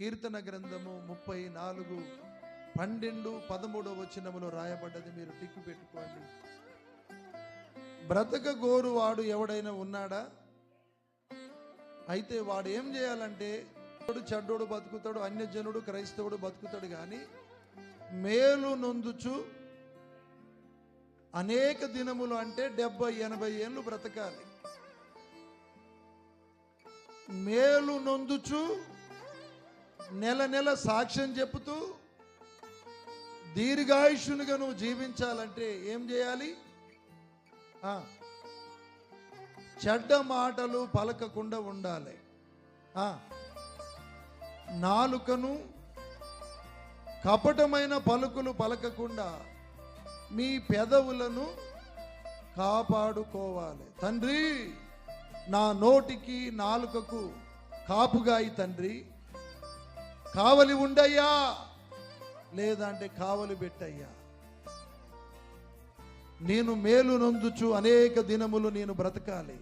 కీర్తన గ్రంథము ముప్పై నాలుగు పన్నెండు పదమూడవ వచనములో రాయబడ్డది. మీరు టిక్కు పెట్టుకోండి. బ్రతక గోరు వాడు ఎవడైనా ఉన్నాడా? అయితే వాడు ఏం చేయాలంటే చెడ్డోడు బతుకుతాడు అన్యజనుడు క్రైస్తవుడు బతుకుతాడు కానీ మేలు నొందుచు అనేక దినములు అంటే డెబ్బై ఎనభై ఏళ్ళు బ్రతకాలి. మేలు నొందుచు నెల నెల సాక్ష్యం చెబుతూ దీర్ఘాయుషునిగా నువ్వు జీవించాలంటే ఏం చేయాలి? చెడ్డ మాటలు పలకకుండా ఉండాలి. నాలుకను కపటమైన పలుకులు పలకకుండా మీ పెదవులను కాపాడుకోవాలి. తండ్రి నా నోటికి నాలుకకు కాపుగాయి తండ్రి. కావలి ఉండయ్యా లేదంటే కావలి పెట్టయ్యా. నేను మేలు నొందుచు అనేక దినములు నేను బ్రతకాలి.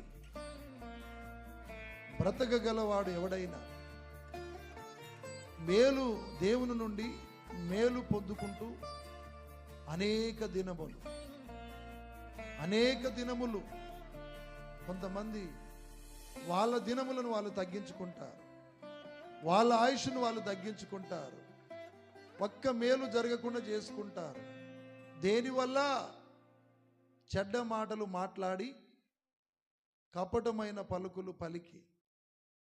బ్రతకగలవాడు ఎవడైనా మేలు దేవుని నుండి మేలు పొందుకుంటూ అనేక దినములు అనేక దినములు కొంతమంది వాళ్ళ దినములను వాళ్ళు తగ్గించుకుంటారు. వాళ్ళ ఆయుష్ను వాళ్ళు తగ్గించుకుంటారు. ఒక్క మేలు జరగకుండా చేసుకుంటారు. దేనివల్ల చెడ్డ మాటలు మాట్లాడి కపటమైన పలుకులు పలికి.